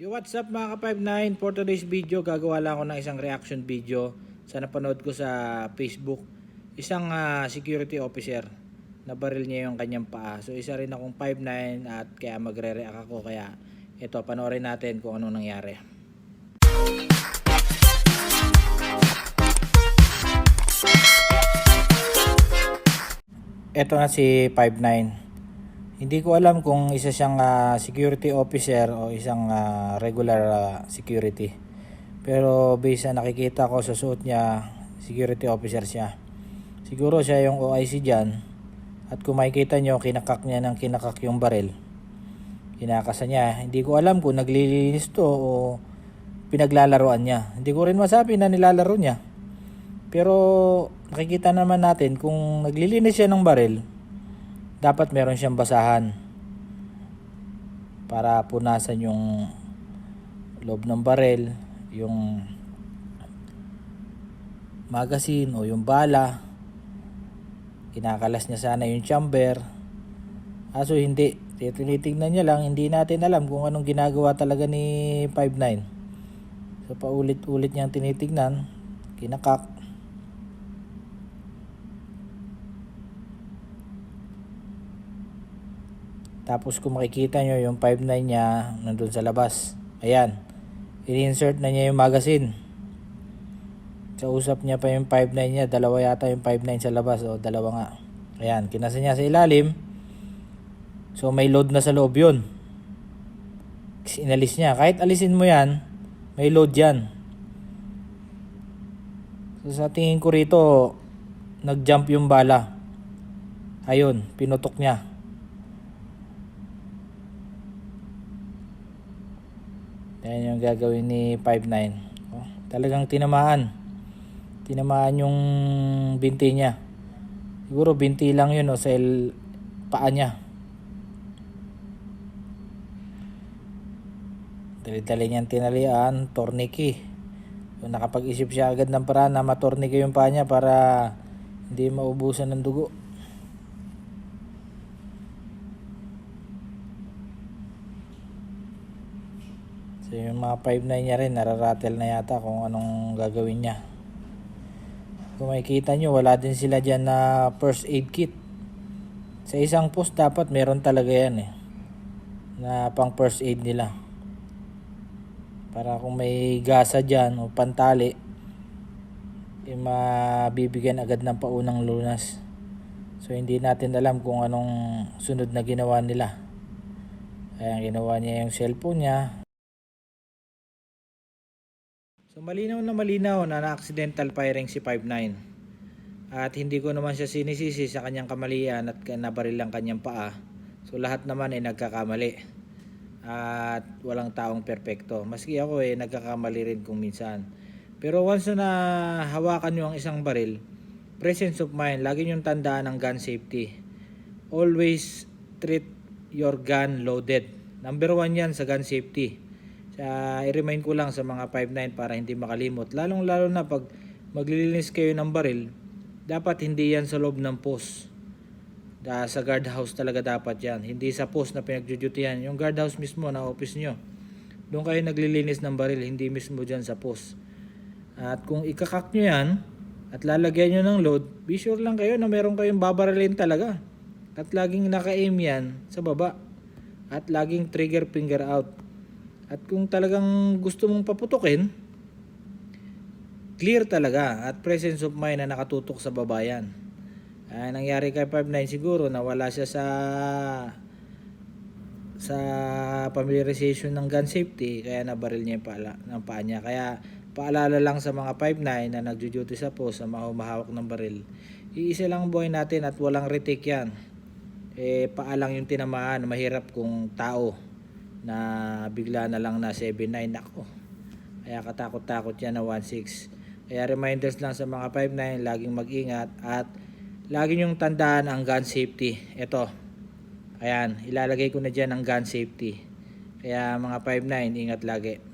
Yo, what's up mga ka-59? For today's video, gagawa lang ako ng isang reaction video sa napanood ko sa Facebook. Isang ah, security officer na baril niya yung kanyang paa. So isa rin akong 5'9 at kaya magre-react ako. Kaya ito, panoorin natin kung ano nangyari. Ito na si 59. Hindi ko alam kung isa siyang ah, security officer o isang ah, regular ah, security. Pero based sa nakikita ko sa suot niya, security officer siya. Siguro siya yung OIC dyan. At kung makikita nyo, kinakak niya ng kinakak yung baril. Kinakasa niya. Hindi ko alam kung naglilinis to o pinaglalaroan niya. Hindi ko rin masabi na nilalaro niya. Pero nakikita naman natin kung naglilinis siya ng baril, dapat meron siyang basahan para punasan yung loob ng baril, yung magazine o yung bala. Kinakalas niya sana yung chamber. Aso hindi. Tinitingnan niya lang, hindi natin alam kung anong ginagawa talaga ni 59. So paulit-ulit niyang tinitingnan, kinakak. Tapos kung makikita nyo yung 5.9 niya nandun sa labas. Ayan. I-insert na niya yung magazine. Kausap niya pa yung 5.9 niya. Dalawa yata yung 5.9 sa labas. O dalawa nga. Ayan. Kinasa niya sa ilalim. So may load na sa loob yun. Inalis niya. Kahit alisin mo yan, may load yan. So sa tingin ko rito, nag-jump yung bala. Ayun, pinutok niya. Yan yung gagawin ni 5'9". Oh, talagang tinamaan. Tinamaan yung binti niya. Siguro binti lang yun o sa il- paa niya. Dali-dali niyang tinalian, torniki. So, nakapag-isip siya agad ng paraan na matorniki yung paa niya para hindi maubusan ng dugo. So yung mga 5'9 niya rin, nararatel na yata kung anong gagawin niya. Kung makikita nyo, wala din sila dyan na first aid kit. Sa isang post dapat meron talaga yan eh. Na pang first aid nila. Para kung may gasa dyan o pantali, eh, mabibigyan agad ng paunang lunas. So hindi natin alam kung anong sunod na ginawa nila. Kaya ginawa niya yung cellphone niya, So malinaw na malinaw na na-accidental firing si 5'9". At hindi ko naman siya sinisisi sa kanyang kamalian at nabaril lang kanyang paa. So lahat naman ay nagkakamali. At walang taong perpekto. Maski ako eh nagkakamali rin kung minsan. Pero once na hawakan nyo ang isang baril, presence of mind, lagi nyo tandaan ang gun safety. Always treat your gun loaded. Number one yan sa gun safety. Sa i-remind ko lang sa mga 5'9 para hindi makalimot. Lalong lalo na pag maglilinis kayo ng baril, dapat hindi yan sa loob ng post. Da, sa guardhouse talaga dapat yan. Hindi sa post na pinagjujutihan. Yung guardhouse mismo na office nyo. Doon kayo naglilinis ng baril, hindi mismo dyan sa post. At kung ikakak nyo yan, at lalagyan nyo ng load, be sure lang kayo na meron kayong babarilin talaga. At laging naka-aim yan sa baba. At laging trigger finger out. At kung talagang gusto mong paputukin, clear talaga at presence of mind na nakatutok sa babayan. Ay, nangyari kay 59 siguro na wala siya sa sa familiarization ng gun safety kaya nabaril niya yung pala, ng paa niya. Kaya paalala lang sa mga 5'9 na nagjo-duty sa post na mahumahawak ng baril. Iisa lang ang buhay natin at walang retake yan. Eh, paa lang yung tinamaan. Mahirap kung tao na bigla na lang na 7'9 ako. Kaya katakot-takot yan na 1'6. Kaya reminders lang sa mga 5'9, laging mag-ingat at lagi nyong tandaan ang gun safety. Ito. Ayan, ilalagay ko na dyan ang gun safety. Kaya mga 5'9, ingat lagi.